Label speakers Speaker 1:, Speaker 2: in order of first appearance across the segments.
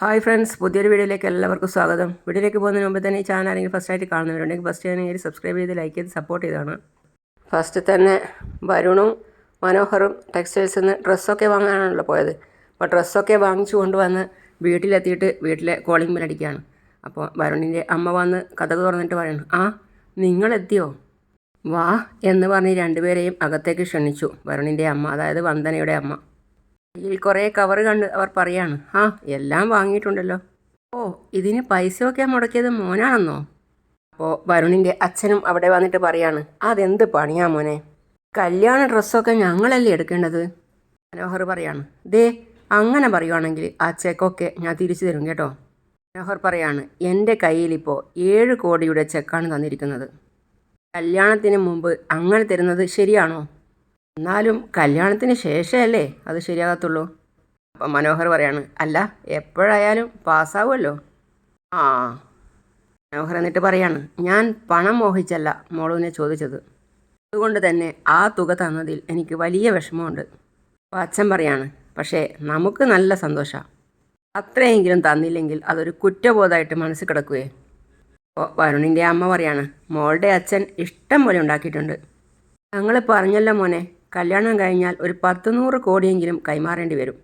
Speaker 1: Hi friends പുതിയൊരു വീഡിയോയിലേക്ക് എല്ലാവർക്കും സ്വാഗതം. വീഡിയോയിലേക്ക് പോകുന്നതിന് മുമ്പ് തന്നെ ഈ ചാനൽ ആണെങ്കിൽ ഫസ്റ്റ് ആയിട്ട് കാണുന്നവരുണ്ടെങ്കിൽ ഫസ്റ്റ് ആണെങ്കിൽ സബ്സ്ക്രൈബ് ചെയ്ത് ലൈക്ക് ചെയ്ത് സപ്പോർട്ട് ചെയ്താണ്. ഫസ്റ്റ് തന്നെ വരുണും മനോഹറും ടെക്സ്റ്റൈൽസിൽ നിന്ന് ഡ്രസ്സൊക്കെ വാങ്ങാനാണല്ലോ പോയത്. അപ്പോൾ ഡ്രസ്സൊക്കെ വാങ്ങിച്ചു കൊണ്ടുവന്ന് വീട്ടിലെത്തിയിട്ട് വീട്ടിലെ കോളിംഗ് ബെൽ അടിക്കുകയാണ്. അപ്പോൾ വരുണിന്റെ അമ്മ വന്ന് കഥക് തുറന്നിട്ട് പറയുന്നു ആ നിങ്ങളെത്തിയോ? വാ എന്ന് പറഞ്ഞ് രണ്ടുപേരെയും അകത്തേക്ക് ക്ഷണിച്ചു. വരുണിന്റെ അമ്മ അതായത് വന്ദനയുടെ അമ്മ. കയ്യിൽ കുറേ കവർ കണ്ട് അവർ പറയാണ് ആ എല്ലാം വാങ്ങിയിട്ടുണ്ടല്ലോ. ഓ ഇതിന് പൈസയൊക്കെ മുടക്കിയത് മോനാണെന്നോ? അപ്പോൾ വരുണിന്റെ അച്ഛനും അവിടെ വന്നിട്ട് പറയാണ് അതെന്ത് പണിയാ മോനെ? കല്യാണ ഡ്രസ്സൊക്കെ ഞങ്ങളല്ലേ എടുക്കേണ്ടത്? മനോഹർ പറയാണ് ദേ അങ്ങനെ പറയുവാണെങ്കിൽ ആ ചെക്കൊക്കെ ഞാൻ തിരിച്ചു തരും കേട്ടോ. മനോഹർ പറയാണ് എന്റെ കയ്യിലിപ്പോൾ ഏഴ് കോടിയുടെ ചെക്കാണ് തന്നിരിക്കുന്നത്. കല്യാണത്തിന് മുമ്പ് അങ്ങനെ തരുന്നത് ശരിയാണോ? എന്നാലും കല്യാണത്തിന് ശേഷമല്ലേ അത് ശരിയാകത്തുള്ളൂ? അപ്പം മനോഹർ പറയാണ് അല്ല എപ്പോഴായാലും പാസ്സാവുമല്ലോ? ആ മനോഹർ എന്നിട്ട് പറയാണ് ഞാൻ പണം മോഹിച്ചല്ല മോളുവിനെ ചോദിച്ചത്. അതുകൊണ്ട് തന്നെ ആ തുക തന്നതിൽ എനിക്ക് വലിയ വിഷമമുണ്ട്. അപ്പോൾ അച്ഛൻ പറയാണ് പക്ഷേ നമുക്ക് നല്ല സന്തോഷമാണ് അത്രയെങ്കിലും തന്നില്ലെങ്കിൽ അതൊരു കുറ്റബോധമായിട്ട് മനസ്സിൽ കിടക്കുകയെ അപ്പോൾ വരുണിന്റെ അമ്മ പറയാണ് മോളുടെ അച്ഛൻ ഇഷ്ടം പോലെ ഉണ്ടാക്കിയിട്ടുണ്ട്. ഞങ്ങൾ പറഞ്ഞല്ലോ മോനെ കല്യാണം കഴിഞ്ഞാൽ ഒരു പത്ത് നൂറ് കോടിയെങ്കിലും കൈമാറേണ്ടി വരും.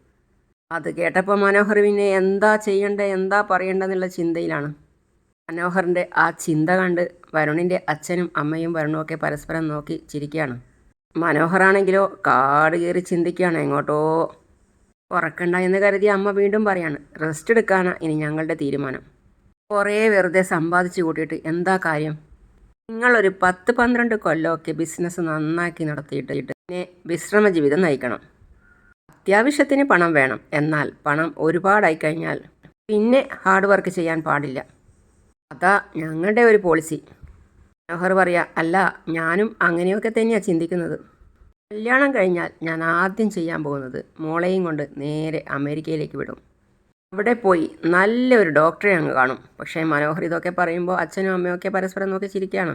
Speaker 1: അത് കേട്ടപ്പോൾ മനോഹർ പിന്നെ എന്താ ചെയ്യണ്ടേ എന്താ പറയണ്ടെന്നുള്ള ചിന്തയിലാണ്. മനോഹറിന്റെ ആ ചിന്ത കണ്ട് വരുണിന്റെ അച്ഛനും അമ്മയും വരുണുമൊക്കെ പരസ്പരം നോക്കി ചിരിക്കുകയാണ്. മനോഹറാണെങ്കിലോ കാട് കയറി ചിന്തിക്കുകയാണ് എങ്ങോട്ടോ. ഉറക്കണ്ട എന്ന് കരുതി അമ്മ വീണ്ടും പറയാണ് റെസ്റ്റ് എടുക്കാനാണ് ഇനി ഞങ്ങളുടെ തീരുമാനം. കുറേ വെറുതെ സമ്പാദിച്ചു കൂട്ടിയിട്ട് എന്താ കാര്യം? നിങ്ങളൊരു പത്ത് പന്ത്രണ്ട് കൊല്ലമൊക്കെ ബിസിനസ് നന്നാക്കി നടത്തിയിട്ട് പിന്നെ വിശ്രമ ജീവിതം നയിക്കണം. അത്യാവശ്യത്തിന് പണം വേണം. എന്നാൽ പണം ഒരുപാടായി കഴിഞ്ഞാൽ പിന്നെ ഹാർഡ് വർക്ക് ചെയ്യാൻ പാടില്ല. അതാ ഞങ്ങളുടെ ഒരു പോളിസി മനോഹർ പറയാ അല്ല ഞാനും അങ്ങനെയൊക്കെ തന്നെയാണ് ചിന്തിക്കുന്നത്. കല്യാണം കഴിഞ്ഞാൽ ഞാൻ ആദ്യം ചെയ്യാൻ പോകുന്നത് മോളെയും കൊണ്ട് നേരെ അമേരിക്കയിലേക്ക് വിടും. അവിടെ പോയി നല്ലൊരു ഡോക്ടറെ അങ്ങ് കാണും. പക്ഷേ മനോഹർ ഇതൊക്കെ പറയുമ്പോൾ അച്ഛനും അമ്മയൊക്കെ പരസ്പരം നോക്കി ചിരിക്കുകയാണ്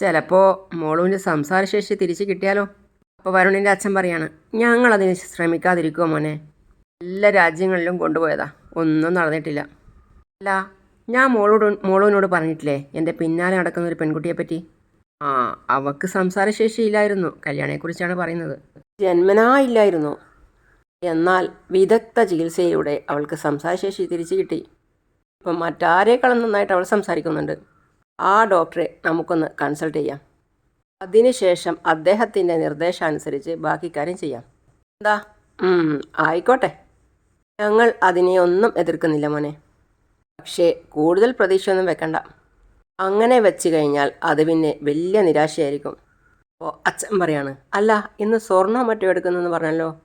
Speaker 1: ചിലപ്പോൾ മോളുവിന്റെ സംസാരശേഷി തിരിച്ചു കിട്ടിയാലോ? അപ്പോൾ വരുണിന്റെ അച്ഛൻ പറയാണ് ഞങ്ങളതിന് ശ്രമിക്കാതിരിക്കുമോ മോനെ? എല്ലാ രാജ്യങ്ങളിലും കൊണ്ടുപോയതാ. ഒന്നും നടന്നിട്ടില്ല. അല്ല ഞാൻ മോളോട് മോളോനോട് പറഞ്ഞിട്ടില്ലേ എന്റെ പിന്നാലെ നടക്കുന്ന ഒരു പെൺകുട്ടിയെ പറ്റി? ആ അവക്ക് സംസാരശേഷി ഇല്ലായിരുന്നു കല്യാണയെക്കുറിച്ചാണ് പറയുന്നത്. ജന്മനാ ഇല്ലായിരുന്നു എന്നാൽ വിദഗ്ധ ചികിത്സയിലൂടെ അവൾക്ക് സംസാരശേഷി തിരിച്ചു കിട്ടി. ഇപ്പം മറ്റാരേക്കാളും നന്നായിട്ട് അവൾ സംസാരിക്കുന്നുണ്ട്. ആ ഡോക്ടറെ നമുക്കൊന്ന് കൺസൾട്ട് ചെയ്യാം. അതിനുശേഷം അദ്ദേഹത്തിന്റെ നിർദ്ദേശാനുസരിച്ച് ബാക്കി കാര്യം ചെയ്യാം. എന്താ? ആയിക്കോട്ടെ. ഞങ്ങൾ അതിനെ ഒന്നും എതിർക്കുന്നില്ല മോനെ. പക്ഷേ കൂടുതൽ പ്രതീക്ഷയൊന്നും വെക്കണ്ട. അങ്ങനെ വെച്ച് കഴിഞ്ഞാൽ അത് പിന്നെ വലിയ നിരാശയായിരിക്കും. അപ്പോൾ അച്ഛൻ പറയാണ് അല്ല ഇന്ന് സ്വർണം മറ്റോ എടുക്കുന്നെന്ന് പറഞ്ഞല്ലോ?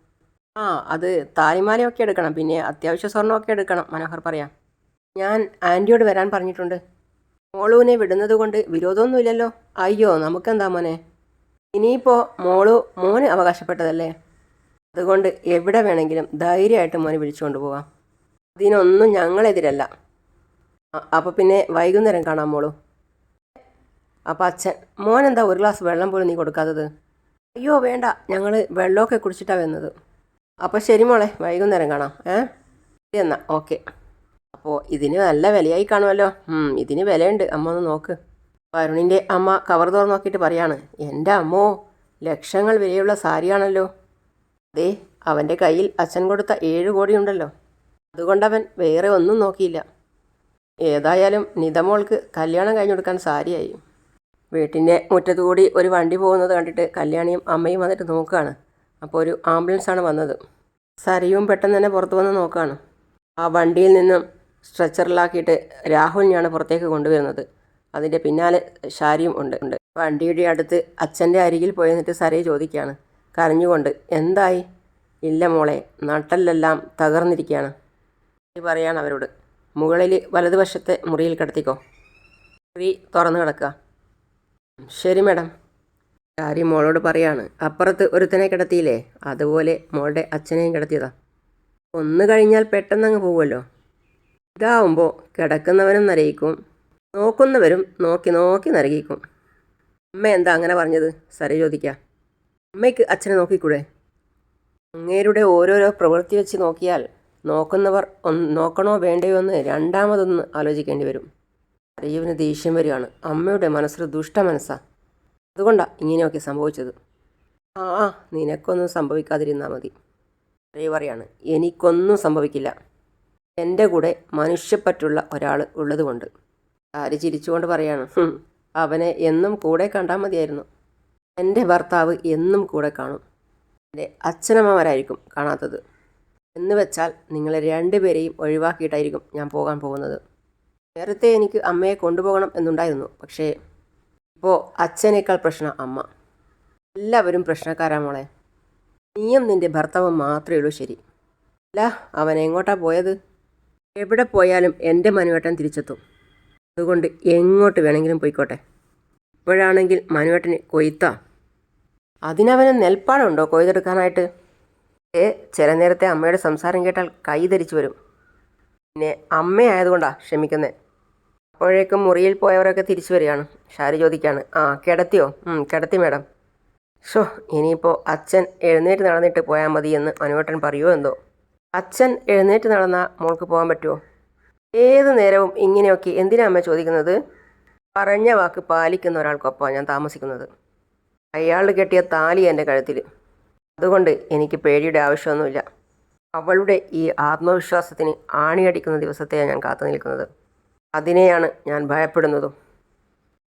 Speaker 1: ആ അത് താലിമാലയൊക്കെ എടുക്കണം. പിന്നെ അത്യാവശ്യ സ്വർണമൊക്കെ എടുക്കണം മനോഹർ പറയാം. ഞാൻ ആന്റിയോട് വരാൻ പറഞ്ഞിട്ടുണ്ട്. മോളുവിനെ വിടുന്നത് കൊണ്ട് വിരോധമൊന്നുമില്ലല്ലോ. അയ്യോ നമുക്കെന്താ മോനെ? ഇനിയിപ്പോൾ മോളു മോന് അവകാശപ്പെട്ടതല്ലേ? അതുകൊണ്ട് എവിടെ വേണമെങ്കിലും ധൈര്യമായിട്ട് മോനെ വിളിച്ചുകൊണ്ട് പോവാം ഇതിനൊന്നും ഞങ്ങളെതിരല്ല. അപ്പോൾ പിന്നെ വൈകുന്നേരം കാണാം മോളു. അപ്പം അച്ഛൻ മോനെന്താ ഒരു ഗ്ലാസ് വെള്ളം പോലും നീ കൊടുക്കാത്തത്? അയ്യോ വേണ്ട. ഞങ്ങൾ വെള്ളമൊക്കെ കുടിച്ചിട്ടാണ് വരുന്നത് അപ്പോൾ ശരി മോളെ വൈകുന്നേരം കാണാം. ഏ? ശരി എന്നാ. ഓക്കെ. അപ്പോൾ ഇതിന് നല്ല വിലയായി കാണുമല്ലോ. ഇതിന് വിലയുണ്ട്. അമ്മ ഒന്ന് നോക്ക്. വരുണിന്റെ അമ്മ കവർ തുറന്ന് നോക്കിയിട്ട് പറയാണ് എന്റെ അമ്മോ ലക്ഷങ്ങൾ വിലയുള്ള സാരിയാണല്ലോ. അതെ അവന്റെ കയ്യിൽ അച്ഛൻ കൊടുത്ത ഏഴ് കോടി ഉണ്ടല്ലോ അതുകൊണ്ടവൻ വേറെ ഒന്നും നോക്കിയില്ല. ഏതായാലും നിതമോൾക്ക് കല്യാണം കഴിഞ്ഞു കൊടുക്കാൻ സാരിയായി. വീട്ടിന്റെ മുറ്റത്തുകൂടി ഒരു വണ്ടി പോകുന്നത് കണ്ടിട്ട് കല്യാണിയും അമ്മയും വന്നിട്ട് നോക്കുകയാണ്. അപ്പോൾ ഒരു ആംബുലൻസാണ് വന്നത്. സരിയും പെട്ടെന്ന് തന്നെ പുറത്ത് വന്ന് നോക്കുകയാണ്. ആ വണ്ടിയിൽ നിന്നും സ്ട്രെച്ചറിലാക്കിയിട്ട് രാഹുലിനെയാണ് പുറത്തേക്ക് കൊണ്ടുവരുന്നത്. അതിന്റെ പിന്നാലെ ഷാരിയും ഉണ്ട്. ഉണ്ട്. വണ്ടിയുടെ അടുത്ത് അച്ഛന്റെ അരികിൽ പോയി നിന്നിട്ട് സരയെ ചോദിക്കുകയാണ്. കരഞ്ഞുകൊണ്ട് എന്തായി? ഇല്ല മോളെ നട്ടലെല്ലാം തകർന്നിരിക്കുകയാണ്. പറയാണ് അവരോട് മുകളിൽ വലതുവശത്തെ മുറിയിൽ കിടത്തിക്കോ. മുറി തുറന്നു കിടക്കുക. ശരി മാഡം. കാര്യം മോളോട് പറയാണ് അപ്പുറത്ത് ഒരുത്തനെ കിടത്തിയില്ലേ? അതുപോലെ മോളുടെ അച്ഛനെയും കിടത്തിയതാ. ഒന്ന് കഴിഞ്ഞാൽ പെട്ടെന്ന് അങ്ങ് പോകുമല്ലോ ഇതാവുമ്പോൾ കിടക്കുന്നവനും നരയിക്കും നോക്കുന്നവരും നോക്കി നോക്കി നരകിക്കും. അമ്മ എന്താ അങ്ങനെ പറഞ്ഞത്? സര ചോദിക്കാം. അമ്മയ്ക്ക് അച്ഛനെ നോക്കിക്കൂടെ? അങ്ങേരുടെ ഓരോരോ പ്രവൃത്തി വെച്ച് നോക്കിയാൽ നോക്കുന്നവർ നോക്കണോ വേണ്ടയോ എന്ന് രണ്ടാമതൊന്ന് ആലോചിക്കേണ്ടി വരും. അറിയുവിന് ദേഷ്യം വരികയാണ്. അമ്മയുടെ മനസ്സിൽ ദുഷ്ട മനസ്സാ. അതുകൊണ്ടാണ് ഇങ്ങനെയൊക്കെ സംഭവിച്ചത്. ആ ആ നിനക്കൊന്നും സംഭവിക്കാതിരുന്നാൽ മതി. അറിയ പറയാണ് എനിക്കൊന്നും സംഭവിക്കില്ല. എന്റെ കൂടെ മനുഷ്യപ്പറ്റുള്ള ഒരാൾ ഉള്ളതുകൊണ്ട്. ആര് ചിരിച്ചുകൊണ്ട് പറയാണ് അവനെ എന്നും കൂടെ കണ്ടാൽ മതിയായിരുന്നു. എന്റെ ഭർത്താവ് എന്നും കൂടെ കാണും. എന്റെ അച്ഛനമ്മമാരായിരിക്കും കാണാത്തത്. എന്ന് വെച്ചാൽ നിങ്ങളെ രണ്ടുപേരെയും ഒഴിവാക്കിയിട്ടായിരിക്കും ഞാൻ പോകാൻ പോകുന്നത്. നേരത്തെ എനിക്ക് അമ്മയെ കൊണ്ടുപോകണം എന്നുണ്ടായിരുന്നു. പക്ഷേ ഇപ്പോൾ അച്ഛനേക്കാൾ പ്രശ്നം അമ്മ. എല്ലാവരും പ്രശ്നക്കാരാ മോളെ. നീയും നിന്റെ ഭർത്താവും മാത്രമേ ഉള്ളൂ ശരി. അല്ല അവൻ എങ്ങോട്ടാ പോയത്? എവിടെ പോയാലും എന്റെ മനുവേട്ടൻ തിരിച്ചെത്തും. അതുകൊണ്ട് എങ്ങോട്ട് വേണമെങ്കിലും പോയിക്കോട്ടെ. ഇപ്പോഴാണെങ്കിൽ മനുവേട്ടന് കൊയ്ത്താ. അതിനവന് നെൽപ്പാടുണ്ടോ കൊയ്തെടുക്കാനായിട്ട്? ഏ ചില നേരത്തെ അമ്മയുടെ സംസാരം കേട്ടാൽ കൈ ധരിച്ചു വരും. പിന്നെ അമ്മയായതുകൊണ്ടാ ക്ഷമിക്കുന്നത് അപ്പോഴേക്കും മുറിയിൽ പോയവരൊക്കെ തിരിച്ചു വരികയാണ്. ഷാരി ചോദിക്കുകയാണ്. ആ കിടത്തിയോ? കിടത്തി മേഡം. ഷോ ഇനിയിപ്പോൾ അച്ഛൻ എഴുന്നേറ്റ് നടന്നിട്ട് പോയാൽ മതി എന്ന് മനുവേട്ടൻ പറയുമോ എന്തോ? അച്ഛൻ എഴുന്നേറ്റ് നടന്ന മോൾക്ക് പോകാൻ പറ്റുമോ ഏത് നേരവും ഇങ്ങനെയൊക്കെ എന്തിനാ അമ്മ ചോദിക്കുന്നത്? പറഞ്ഞ വാക്ക് പാലിക്കുന്ന ഒരാൾക്കൊപ്പമാണ് ഞാൻ താമസിക്കുന്നത്. അയാൾ കെട്ടിയ താലി എന്റെ കഴുത്തിൽ. അതുകൊണ്ട് എനിക്ക് പേടിയുടെ ആവശ്യമൊന്നുമില്ല. അവളുടെ ഈ ആത്മവിശ്വാസത്തിന് ആണിയടിക്കുന്ന ദിവസത്തെയാണ് ഞാൻ കാത്തു നിൽക്കുന്നത്. അതിനെയാണ് ഞാൻ ഭയപ്പെടുന്നതും.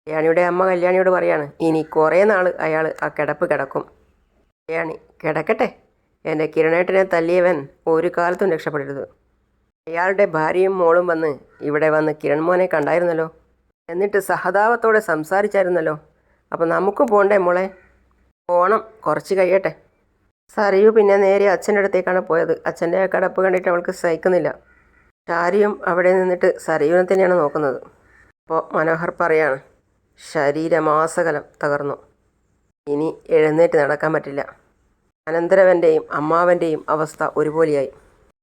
Speaker 1: കല്യാണിയുടെ അമ്മ കല്യാണിയോട് പറയാണ് ഇനി കുറേ നാൾ അയാൾ ആ കിടപ്പ് കിടക്കും. കല്യാണി കിടക്കട്ടെ. എന്റെ കിരണേട്ടനെ തല്ലിയവൻ ഒരു കാലത്തും രക്ഷപ്പെടരുത്. അയാളുടെ ഭാര്യയും മോളും വന്ന് ഇവിടെ വന്ന് കിരൺ മോനെ കണ്ടായിരുന്നല്ലോ. എന്നിട്ട് സഹതാപത്തോടെ സംസാരിച്ചായിരുന്നല്ലോ. അപ്പം നമുക്കും പോണ്ടേ മോളെ? പോണം കുറച്ച് കഴിയട്ടെ. സറിയു പിന്നെ നേരെ അച്ഛന്റെ അടുത്തേക്കാണ് പോയത്. അച്ഛന്റെ കടപ്പ് കണ്ടിട്ട് അവൾക്ക് സഹിക്കുന്നില്ല. ഷാരിയും അവിടെ നിന്നിട്ട് സറിയുവിനെ തന്നെയാണ് നോക്കുന്നത്. അപ്പോൾ മനോഹർ പറയാണ് ശരീരമാസകലം തകർന്നു. ഇനി എഴുന്നേറ്റ് നടക്കാൻ പറ്റില്ല. അനന്തരവന്റെയും അമ്മാവന്റെയും അവസ്ഥ ഒരുപോലെയായി.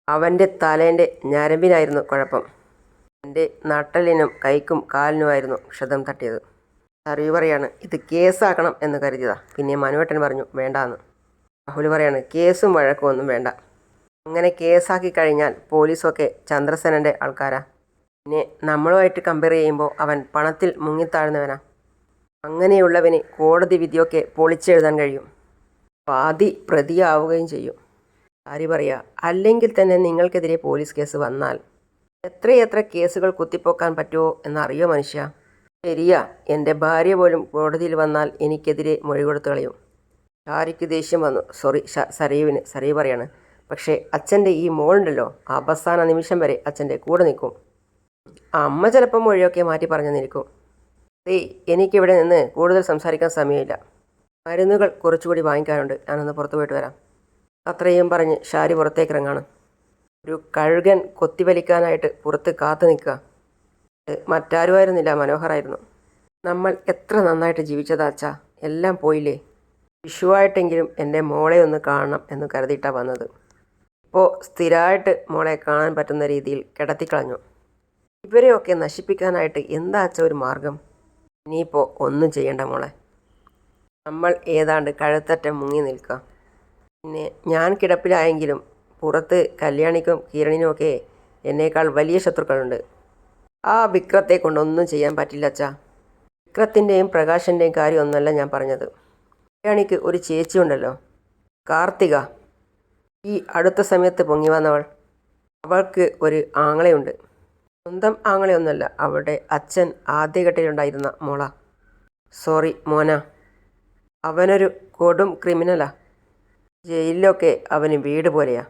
Speaker 1: അവന്റെ തലേന്റെ ഞരമ്പിനായിരുന്നു കുഴപ്പം. എന്റെ നട്ടലിനും കൈക്കും കാലിനുമായിരുന്നു ക്ഷതം തട്ടിയത്. അറിവ് പറയാണ് ഇത് കേസാക്കണം എന്ന് കരുതിയതാ. പിന്നെ മനുവേട്ടൻ പറഞ്ഞു വേണ്ടാന്ന്. രാഹുൽ പറയാണ് കേസും വഴക്കും ഒന്നും വേണ്ട. അങ്ങനെ കേസാക്കി കഴിഞ്ഞാൽ പോലീസൊക്കെ ചന്ദ്രസേനന്റെ ആൾക്കാരാ. പിന്നെ നമ്മളുമായിട്ട് കമ്പയർ ചെയ്യുമ്പോൾ അവൻ പണത്തിൽ മുങ്ങിത്താഴ്ന്നവനാ. അങ്ങനെയുള്ളവന് കോടതി വിധിയൊക്കെ പൊളിച്ചെഴുതാൻ കഴിയും. വാദി പ്രതിയാവുകയും ചെയ്യും. ആര് പറയാ? അല്ലെങ്കിൽ തന്നെ നിങ്ങൾക്കെതിരെ പോലീസ് കേസ് വന്നാൽ എത്രയെത്ര കേസുകൾ കുത്തിപ്പോക്കാൻ പറ്റുമോ എന്നറിയോ മനുഷ്യ? ശരിയാ എന്റെ ഭാര്യ പോലും കോടതിയിൽ വന്നാൽ എനിക്കെതിരെ മൊഴി കൊടുത്തു കളയും. ഷാരിക്ക് ദേഷ്യം വന്നു. സോറി സരീവിന് സരീവ് പറയാണ്. പക്ഷേ അച്ഛന്റെ ഈ മോളുണ്ടല്ലോ അവസാന നിമിഷം വരെ അച്ഛന്റെ കൂടെ നിൽക്കും. അമ്മ ചിലപ്പോൾ മൊഴിയൊക്കെ മാറ്റി പറഞ്ഞു നിൽക്കും. ഏയ് എനിക്കിവിടെ നിന്ന് കൂടുതൽ സംസാരിക്കാൻ സമയമില്ല. മരുന്നുകൾ കുറച്ചുകൂടി വാങ്ങിക്കാനുണ്ട്. ഞാനൊന്ന് പുറത്തു പോയിട്ട് വരാം. അത്രയും പറഞ്ഞ് ഷാരി പുറത്തേക്ക് ഇറങ്ങാണ്. ഒരു കഴുകൻ കൊത്തിവലിക്കാനായിട്ട് പുറത്ത് കാത്തു നിൽക്കുക. മറ്റാരുമായിരുന്നില്ല മനോഹറായിരുന്നു. നമ്മൾ എത്ര നന്നായിട്ട് ജീവിച്ചതാച്ചാ എല്ലാം പോയില്ലേ? വിഷുവായിട്ടെങ്കിലും എന്റെ മോളെ ഒന്ന് കാണണം എന്ന് കരുതിയിട്ടാണ് വന്നത്. ഇപ്പോൾ സ്ഥിരമായിട്ട് മോളെ കാണാൻ പറ്റുന്ന രീതിയിൽ കിടത്തിക്കളഞ്ഞു. ഇവരെയൊക്കെ നശിപ്പിക്കാനായിട്ട് എന്താച്ച ഒരു മാർഗം? ഇനിയിപ്പോൾ ഒന്നും ചെയ്യണ്ട മോളെ. നമ്മൾ ഏതാണ്ട് കഴുത്തറ്റം മുങ്ങി നിൽക്കാം പിന്നെ ഞാൻ കിടപ്പിലായെങ്കിലും പുറത്ത് കല്യാണിക്കും കിരണിനുമൊക്കെ എന്നേക്കാൾ വലിയ ശത്രുക്കളുണ്ട്. ആ വിക്രത്തെ കൊണ്ടൊന്നും ചെയ്യാൻ പറ്റില്ല അച്ഛാ. വിക്രത്തിന്റെയും പ്രകാശന്റെയും കാര്യമൊന്നല്ല ഞാൻ പറഞ്ഞത്. കല്യാണിക്ക് ഒരു ചേച്ചി ഉണ്ടല്ലോ കാർത്തിക. ഈ അടുത്ത സമയത്ത് പൊങ്ങി വന്നവൾ. അവൾക്ക് ഒരു ആങ്ങളയുണ്ട്. സ്വന്തം ആങ്ങളയൊന്നുമല്ല അവളുടെ അച്ഛൻ ആദ്യഘട്ടയിലുണ്ടായിരുന്ന മോള. സോറി മോന. അവനൊരു കൊടും ക്രിമിനലാ. ജയിലിലൊക്കെ അവന് വീട് പോലെയാ.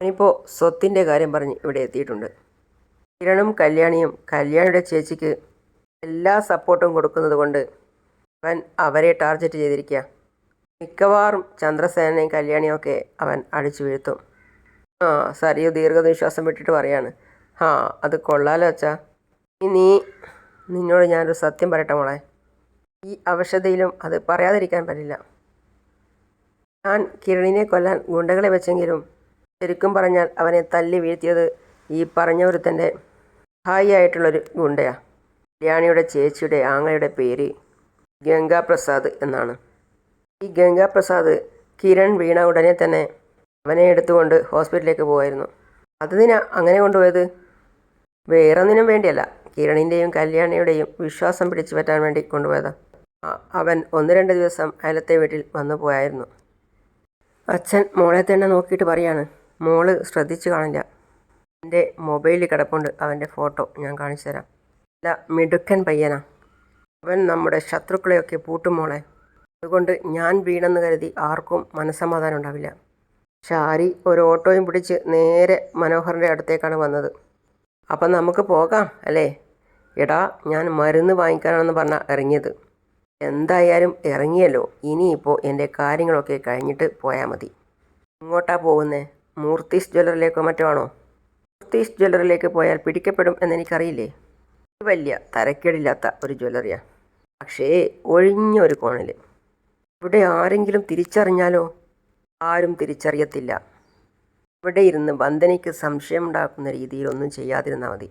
Speaker 1: അവനിപ്പോൾ സ്വത്തിന്റെ കാര്യം പറഞ്ഞ് ഇവിടെ എത്തിയിട്ടുണ്ട്. കിരണും കല്യാണിയും കല്യാണിയുടെ ചേച്ചിക്ക് എല്ലാ സപ്പോർട്ടും കൊടുക്കുന്നത് കൊണ്ട് അവൻ അവരെ ടാർഗറ്റ് ചെയ്തിരിക്കുക മിക്കവാറും ചന്ദ്രസേനയും കല്യാണിയും ഒക്കെ അവൻ അടിച്ചു വീഴ്ത്തും. ആ സരിയു ദീർഘനിശ്വാസം വിട്ടിട്ട് പറയാണ്. ആ അത് കൊള്ളാലോ അച്ഛാ. നീ നിന്നോട് ഞാനൊരു സത്യം പറയട്ടെ മോളെ. ഈ അവശതയിലും അത് പറയാതിരിക്കാൻ പറ്റില്ല. ഞാൻ കിരണിനെ കൊല്ലാൻ ഗുണ്ടകളെ വെച്ചെങ്കിലും ശരിക്കും പറഞ്ഞാൽ അവനെ തല്ലി വീഴ്ത്തിയത് ഈ പറഞ്ഞ ഒരുത്തന്റെ സഹായിയായിട്ടുള്ളൊരു ഗുണ്ടയാ. കല്യാണിയുടെ ചേച്ചിയുടെ ആങ്ങയുടെ പേര് ഗംഗാപ്രസാദ് എന്നാണ്. ഈ ഗംഗാപ്രസാദ് കിരൺ വീണ ഉടനെ തന്നെ അവനെ എടുത്തുകൊണ്ട് ഹോസ്പിറ്റലിലേക്ക് പോകായിരുന്നു അതിനാ അങ്ങനെ കൊണ്ടുപോയത്? വേറൊന്നിനും വേണ്ടിയല്ല. കിരണിന്റെയും കല്യാണിയുടെയും വിശ്വാസം പിടിച്ചു പറ്റാൻ വേണ്ടി കൊണ്ടുപോയതാ. ആ, അവൻ ഒന്ന് രണ്ട് ദിവസം അയലത്തെ വീട്ടിൽ വന്നു പോയായിരുന്നു. അച്ഛൻ മോളെ തന്നെ നോക്കിയിട്ട് പറയാണ് മോൾ ശ്രദ്ധിച്ചു കാണില്ല. എന്റെ മൊബൈലിൽ കിടപ്പുണ്ട് അവന്റെ ഫോട്ടോ ഞാൻ കാണിച്ചു തരാം. അല്ല മിടുക്കൻ പയ്യനാ. അവൻ നമ്മുടെ ശത്രുക്കളെയൊക്കെ പൂട്ടും മോളെ. അതുകൊണ്ട് ഞാൻ വീണെന്ന് കരുതി ആർക്കും മനസ്സമാധാനം ഉണ്ടാവില്ല. ഷാരി ഒരു ഓട്ടോയും പിടിച്ച് നേരെ മനോഹറിന്റെ അടുത്തേക്കാണ് വന്നത്. അപ്പം നമുക്ക് പോകാം അല്ലേ? എടാ ഞാൻ മരുന്ന് വാങ്ങിക്കാനാണെന്ന് പറഞ്ഞാൽ ഇറങ്ങിയത്. എന്തായാലും ഇറങ്ങിയല്ലോ. ഇനിയിപ്പോൾ എന്റെ കാര്യങ്ങളൊക്കെ കഴിഞ്ഞിട്ട് പോയാൽ മതി. ഇങ്ങോട്ടാ പോകുന്നേ? മൂർത്തീസ് ജ്വല്ലറിലേക്കോ മറ്റോ ആണോ? മൂർത്തീസ് ജ്വല്ലറിലേക്ക് പോയാൽ പിടിക്കപ്പെടും എന്നെനിക്കറിയില്ലേ? വലിയ തരക്കേടില്ലാത്ത ഒരു ജ്വല്ലറിയാണ് പക്ഷേ ഒഴിഞ്ഞ ഒരു കോണിൽ ഇവിടെ ആരെങ്കിലും തിരിച്ചറിഞ്ഞാലോ? ആരും തിരിച്ചറിയത്തില്ല. ഇവിടെ ഇരുന്ന് വന്ദനയ്ക്ക് സംശയമുണ്ടാക്കുന്ന രീതിയിൽ ഒന്നും ചെയ്യാതിരുന്നാൽ മതി.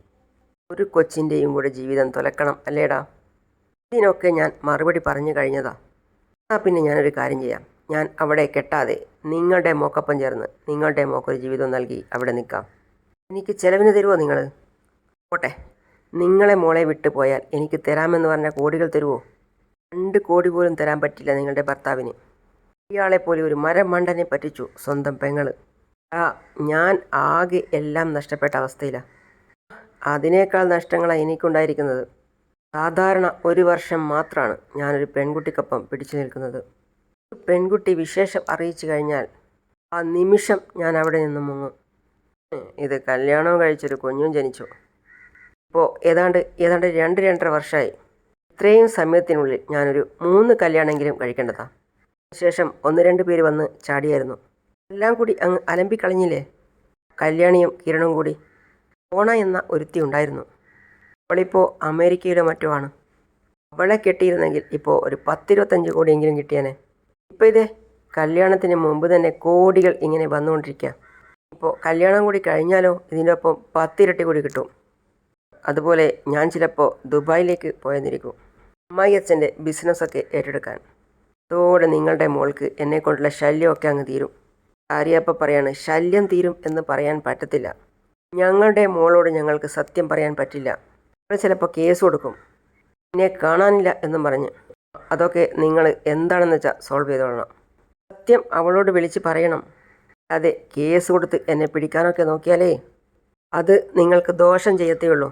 Speaker 1: ഒരു കൊച്ചിന്റെയും കൂടെ ജീവിതം തുലക്കണം അല്ലേടാ? ഇതിനൊക്കെ ഞാൻ മറുപടി പറഞ്ഞു കഴിഞ്ഞതാ. ആ പിന്നെ ഞാനൊരു കാര്യം ചെയ്യാം. ഞാൻ അവിടെ കെട്ടാതെ നിങ്ങളുടെ മോക്കപ്പം ചേർന്ന് നിങ്ങളുടെ മോക്കൊരു ജീവിതം നൽകി അവിടെ നിൽക്കാം. എനിക്ക് ചിലവിന് തരുമോ നിങ്ങൾ പോട്ടെ. നിങ്ങളെ മോളെ വിട്ടു പോയാൽ എനിക്ക് തരാമെന്ന് പറഞ്ഞ കോടികൾ തരുമോ രണ്ട് കോടി പോലും തരാൻ പറ്റില്ല നിങ്ങളുടെ ഭർത്താവിന്. ഇയാളെപ്പോലെ ഒരു മരം മണ്ടനെ പറ്റിച്ചു സ്വന്തം പെങ്ങൾ ആ ഞാൻ ആകെ എല്ലാം നഷ്ടപ്പെട്ട അവസ്ഥയിലാണ് അതിനേക്കാൾ നഷ്ടങ്ങളാണ് എനിക്കുണ്ടായിരിക്കുന്നത്. സാധാരണ ഒരു വർഷം മാത്രമാണ് ഞാനൊരു പെൺകുട്ടിക്കൊപ്പം പിടിച്ചു നിൽക്കുന്നത്. ഒരു പെൺകുട്ടി വിശേഷം അറിയിച്ചു കഴിഞ്ഞാൽ ആ നിമിഷം ഞാൻ അവിടെ നിന്ന് മുങ്ങും. ഇത് കല്യാണവും കഴിച്ചൊരു കുഞ്ഞും ജനിച്ചു. ഇപ്പോൾ ഏതാണ്ട് ഏതാണ്ട് രണ്ട് രണ്ടര വർഷമായി ഇത്രയും സമയത്തിനുള്ളിൽ ഞാനൊരു മൂന്ന് കല്യാണമെങ്കിലും കഴിക്കേണ്ടതാണ് ശേഷം ഒന്ന് രണ്ട് പേര് വന്ന് ചാടിയായിരുന്നു. എല്ലാം കൂടി അങ്ങ് അലമ്പിക്കളഞ്ഞില്ലേ? കല്യാണിയും കിരണും കൂടി. ഓണ എന്ന ഒരുത്തി ഉണ്ടായിരുന്നു. അവളിപ്പോൾ അമേരിക്കയിലോ മറ്റോ ആണ് അവളെ കെട്ടിയിരുന്നെങ്കിൽ ഇപ്പോൾ ഒരു പത്തിരുപത്തഞ്ച് കോടിയെങ്കിലും കിട്ടിയേനെ. ഇപ്പോൾ ഇതേ കല്യാണത്തിന് മുമ്പ് തന്നെ കോടികൾ ഇങ്ങനെ വന്നുകൊണ്ടിരിക്കുക ഇപ്പോൾ കല്യാണം കൂടി കഴിഞ്ഞാലോ ഇതിനൊപ്പം പത്തിരട്ടി കൂടി കിട്ടും. അതുപോലെ ഞാൻ ചിലപ്പോൾ ദുബായിലേക്ക് പോയെന്നിരിക്കും. അമ്മായി അച്ഛന്റെ ബിസിനസ്സൊക്കെ ഏറ്റെടുക്കാൻ. അതോടെ നിങ്ങളുടെ മോൾക്ക് എന്നെ കൊണ്ടുള്ള ശല്യമൊക്കെ അങ്ങ് തീരും. ആര്യപ്പ പറയാണ് ശല്യം തീരും എന്ന് പറയാൻ പറ്റത്തില്ല. ഞങ്ങളുടെ മോളോട് ഞങ്ങൾക്ക് സത്യം പറയാൻ പറ്റില്ല. അവൾ ചിലപ്പോൾ കേസ് കൊടുക്കും. എന്നെ കാണാനില്ല എന്നും പറഞ്ഞ്. അതൊക്കെ നിങ്ങൾ എന്താണെന്ന് വെച്ചാൽ സോൾവ് ചെയ്തോളണം. സത്യം അവളോട് വിളിച്ച് പറയണം. അതെ കേസ് കൊടുത്ത് എന്നെ പിടിക്കാനൊക്കെ നോക്കിയാലേ അത് നിങ്ങൾക്ക് ദോഷം ചെയ്യത്തേ ഉള്ളൂ.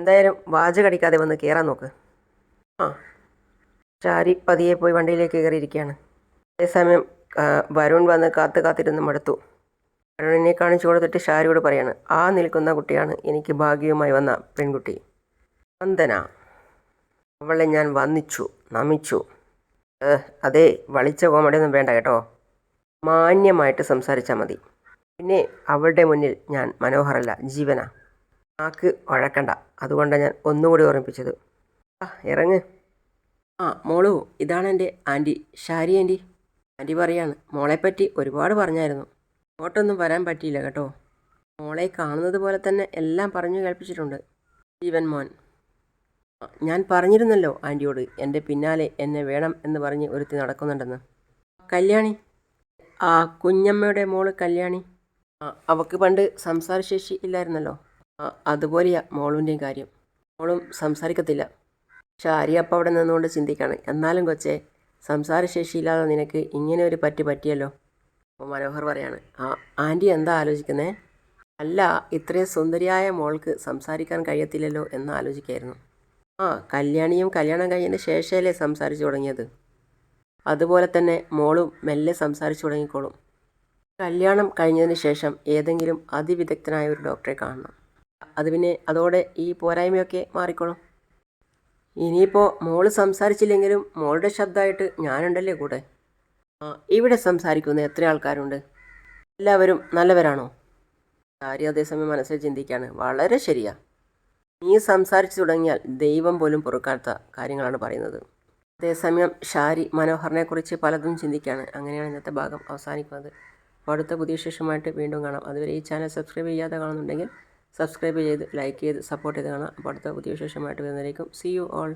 Speaker 1: എന്തായാലും വാചകടിക്കാതെ വന്ന് കയറാൻ നോക്ക്. ആ. ചാരി പതിയെ പോയി വണ്ടിയിലേക്ക് കയറിയിരിക്കുകയാണ്. അതേസമയം വരുൺ വന്ന് കാത്ത് കാത്തിരുന്ന് മടുത്തു. വരുണിനെ കാണിച്ചു കൊടുത്തിട്ട് ഷാരിയോട് പറയാണ് ആ നിൽക്കുന്ന കുട്ടിയാണ് എനിക്ക് ഭാഗ്യവുമായി വന്ന പെൺകുട്ടി. വന്ദന. അവളെ ഞാൻ വന്നിച്ചു നമിച്ചു. അതെ വളിച്ച കോമഡിയൊന്നും വേണ്ട കേട്ടോ. മാന്യമായിട്ട് സംസാരിച്ചാൽ മതി. പിന്നെ അവളുടെ മുന്നിൽ ഞാൻ മനോഹരല്ല ജീവന. ആക്ക് വഴക്കണ്ട. അതുകൊണ്ടാണ് ഞാൻ ഒന്നുകൂടി ഓർമ്മിപ്പിച്ചത്. ആ ഇറങ്ങ്. ആ മോളു ഇതാണ് എന്റെ ആന്റി. ഷാരി ആന്റി. ആന്റി പറയാണ് മോളെപ്പറ്റി ഒരുപാട് പറഞ്ഞായിരുന്നു. ഇങ്ങോട്ടൊന്നും വരാൻ പറ്റിയില്ല കേട്ടോ. മോളെ കാണുന്നത് പോലെ തന്നെ എല്ലാം പറഞ്ഞു കേൾപ്പിച്ചിട്ടുണ്ട്. ജീവൻ മോൻ. ഞാൻ പറഞ്ഞിരുന്നല്ലോ ആന്റിയോട് എന്റെ പിന്നാലെ എന്നെ വേണം എന്ന് പറഞ്ഞ് ഒരുത്തി നടക്കുന്നുണ്ടെന്ന്. കല്യാണി. ആ കുഞ്ഞമ്മയുടെ മോൾ കല്യാണി. അവക്ക് പണ്ട് സംസാരശേഷി ഇല്ലായിരുന്നല്ലോ. അതുപോലെയാ മോളുന്റെയും കാര്യം. മോളും സംസാരിക്കത്തില്ല. പക്ഷെ അരിയപ്പ അവിടെ നിന്നുകൊണ്ട് ചിന്തിക്കാണ്. എന്നാലും കൊച്ചേ സംസാരശേഷിയില്ലാതെ നിനക്ക് ഇങ്ങനെ ഒരു പറ്റി പറ്റിയല്ലോ? അപ്പോൾ മനോഹർ പറയാണ് ആ ആന്റി എന്താ ആലോചിക്കുന്നേ? അല്ല ഇത്രയും സുന്ദരിയായ മോൾക്ക് സംസാരിക്കാൻ കഴിയത്തില്ലല്ലോ എന്ന് ആലോചിക്കായിരുന്നു. ആ കല്യാണിയും കല്യാണം കഴിഞ്ഞതിന് ശേഷമല്ലേ സംസാരിച്ചു തുടങ്ങിയത്? അതുപോലെ തന്നെ മോളും മെല്ലെ സംസാരിച്ചു തുടങ്ങിക്കോളും. കല്യാണം കഴിഞ്ഞതിന് ശേഷം ഏതെങ്കിലും അതിവിദഗ്ധനായ ഒരു ഡോക്ടറെ കാണണം. അത് പിന്നെ അതോടെ ഈ പോരായ്മയൊക്കെ മാറിക്കോളും. ഇനിയിപ്പോൾ മോൾ സംസാരിച്ചില്ലെങ്കിലും മോളുടെ ശബ്ദമായിട്ട് ഞാനുണ്ടല്ലേ കൂടെ? ഇവിടെ സംസാരിക്കുന്ന എത്ര ആൾക്കാരുണ്ട്? എല്ലാവരും നല്ലവരാണോ? ആര്യ അതേസമയം മനസ്സിൽ ചിന്തിക്കുകയാണ് വളരെ ശരിയാ. നീ സംസാരിച്ചു തുടങ്ങിയാൽ ദൈവം പോലും പൊറുക്കാത്ത കാര്യങ്ങളാണ് പറയുന്നത്. അതേസമയം ഷാരി മനോഹറിനെക്കുറിച്ച് പലതും ചിന്തിക്കുകയാണ് അങ്ങനെയാണ് ഇന്നത്തെ ഭാഗം അവസാനിക്കുന്നത്. അപ്പോൾ അടുത്ത പുതിയ ശേഷമായിട്ട് വീണ്ടും കാണാം. അതുവരെ ഈ ചാനൽ സബ്സ്ക്രൈബ് ചെയ്യാതെ കാണുന്നുണ്ടെങ്കിൽ സബ്സ്ക്രൈബ് ചെയ്ത് ലൈക്ക് ചെയ്ത് സപ്പോർട്ട് ചെയ്ത് കാണാം. അപ്പോൾ അടുത്ത പുതിയ വിശേഷമായിട്ട് വരുന്നതായിരിക്കും സി യു ഓൾ